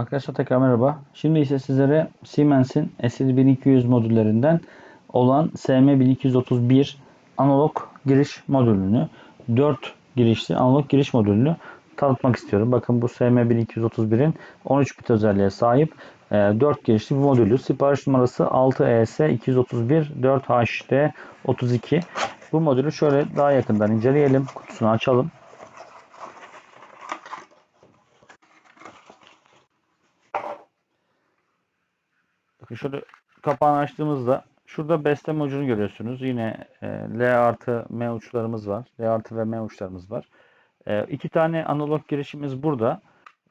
Arkadaşlar tekrar merhaba. Şimdi ise sizlere Siemens'in SL1200 modüllerinden olan SM1231 analog giriş modülünü 4 girişli analog giriş modülünü tanıtmak istiyorum. Bakın bu SM1231'in 13 bit özelliğe sahip 4 e, girişli bir modülü. Sipariş numarası 6ES231 4HD32. Bu modülü şöyle daha yakından inceleyelim. Kutusunu açalım. Şöyle kapağını açtığımızda şurada besleme modülünü görüyorsunuz. Yine e, L artı M uçlarımız var. L artı ve M uçlarımız var. E, iki tane analog girişimiz burada.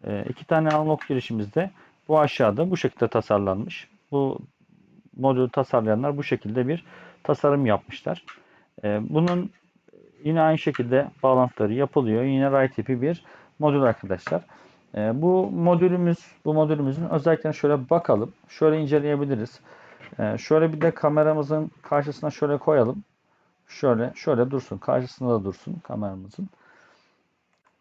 E, iki tane analog girişimiz de bu aşağıda bu şekilde tasarlanmış. Bu modülü tasarlayanlar bu şekilde bir tasarım yapmışlar. E, bunun yine aynı şekilde bağlantıları yapılıyor. Yine ray tipi bir modül arkadaşlar. E, bu modülümüz, bu modülümüzün özelliklerini şöyle bakalım. Şöyle inceleyebiliriz. E, şöyle bir de kameramızın karşısına şöyle koyalım. Şöyle, şöyle dursun. Karşısında da dursun kameramızın.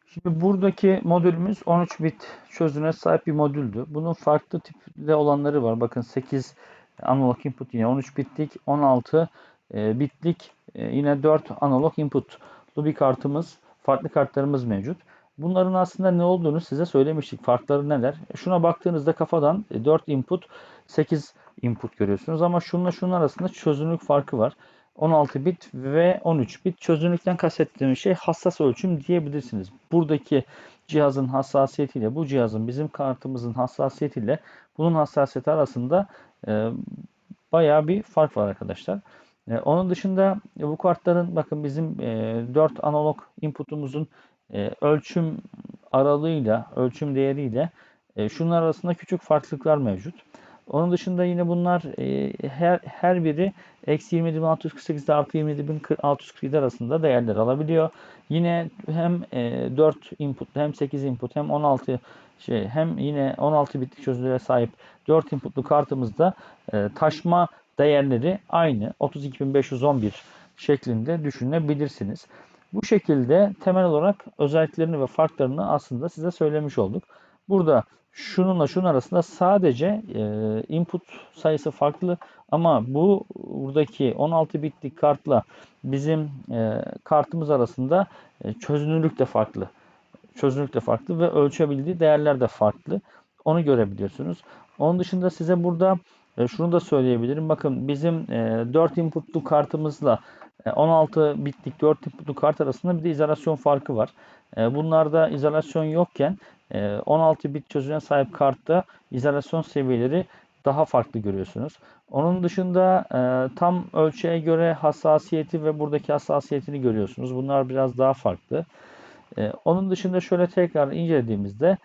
Şimdi buradaki modülümüz 13 bit çözünürlüğe sahip bir modüldü. Bunun farklı tipli olanları var. Bakın 8 analog input yine 13 bitlik, 16 e, bitlik e, yine 4 analog inputlu bir kartımız, farklı kartlarımız mevcut. Bunların aslında ne olduğunu size söylemiştik. Farkları neler? E, şuna baktığınızda kafadan 4 input, 8 input görüyorsunuz ama şununla şunun arasında çözünürlük farkı var. 16 bit ve 13 bit. Çözünürlükten kastettiğim şey hassas ölçüm diyebilirsiniz. Buradaki cihazın hassasiyetiyle bu cihazın bizim kartımızın hassasiyetiyle bunun hassasiyeti arasında e, bayağı bir fark var arkadaşlar. E, onun dışında bu kartların bakın bizim e, 4 analog inputumuzun e, ölçüm aralığıyla, ölçüm değeriyle e, şunlar arasında küçük farklılıklar mevcut. Onun dışında yine bunlar e, her her biri eksi 27.648 ile artı 27.647 arasında değerler alabiliyor. Yine hem e, 4 input hem 8 input hem 16 şey hem yine 16 bitlik çözünürlüğe sahip 4 inputlu kartımızda e, taşma değerleri aynı 32.511 şeklinde düşünebilirsiniz. Bu şekilde temel olarak özelliklerini ve farklarını aslında size söylemiş olduk. Burada şununla şunun arasında sadece e, input sayısı farklı ama bu buradaki 16 bitlik kartla bizim e, kartımız arasında e, çözünürlük de farklı. Çözünürlük de farklı ve ölçebildiği değerler de farklı. Onu görebiliyorsunuz. Onun dışında size burada şunu da söyleyebilirim. Bakın bizim e, 4 inputlu kartımızla 16 e, bitlik 4 inputlu kart arasında bir de izolasyon farkı var. E, bunlarda izolasyon yokken 16 e, bit çözünürlüğe sahip kartta izolasyon seviyeleri daha farklı görüyorsunuz. Onun dışında tam ölçüye göre hassasiyeti ve buradaki hassasiyetini görüyorsunuz. Bunlar biraz daha farklı. Onun dışında şöyle tekrar incelediğimizde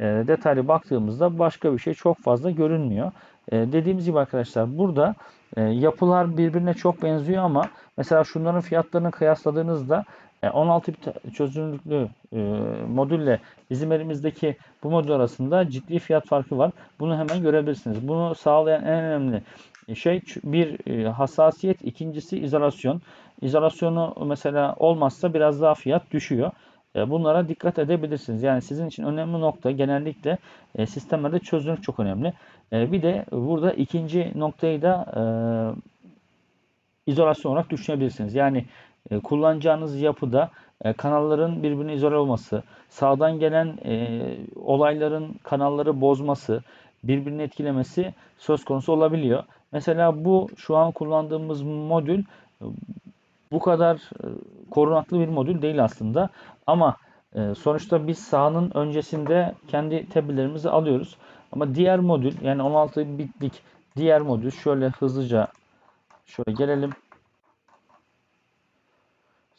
detaylı baktığımızda başka bir şey çok fazla görünmüyor. Dediğimiz gibi arkadaşlar burada yapılar birbirine çok benziyor ama mesela şunların fiyatlarını kıyasladığınızda 16 bit çözünürlüklü e, modülle bizim elimizdeki bu modül arasında ciddi fiyat farkı var. Bunu hemen görebilirsiniz. Bunu sağlayan en önemli şey bir e, hassasiyet, ikincisi izolasyon. İzolasyonu mesela olmazsa biraz daha fiyat düşüyor. E, bunlara dikkat edebilirsiniz. Yani sizin için önemli nokta genellikle sistemlerde çözünürlük çok önemli. Bir de burada ikinci noktayı da izolasyon olarak düşünebilirsiniz. Yani e, kullanacağınız yapıda e, kanalların birbirine izole olması, sağdan gelen e, olayların kanalları bozması, birbirini etkilemesi söz konusu olabiliyor. Mesela bu şu an kullandığımız modül bu kadar korunaklı bir modül değil aslında. Ama sonuçta biz sahanın öncesinde kendi tepkilerimizi alıyoruz. Ama diğer modül yani 16 bitlik diğer modül şöyle hızlıca şöyle gelelim.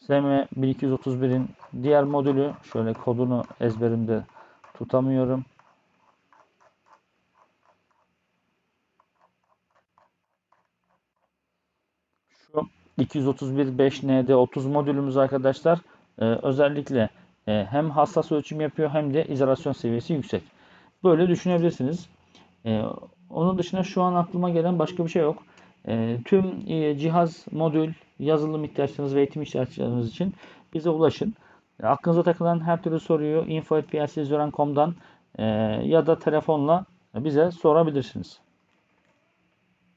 SM1231'in diğer modülü şöyle kodunu ezberimde tutamıyorum. Şu 231.5N'de 30 modülümüz arkadaşlar e, özellikle e, hem hassas ölçüm yapıyor hem de izolasyon seviyesi yüksek. Böyle düşünebilirsiniz. E, onun dışında şu an aklıma gelen başka bir şey yok. E, tüm e, cihaz, modül, yazılım ihtiyaçlarınız ve eğitim ihtiyaçlarınız için bize ulaşın. Aklınıza takılan her türlü soruyu info.plczören.com'dan e, ya da telefonla bize sorabilirsiniz.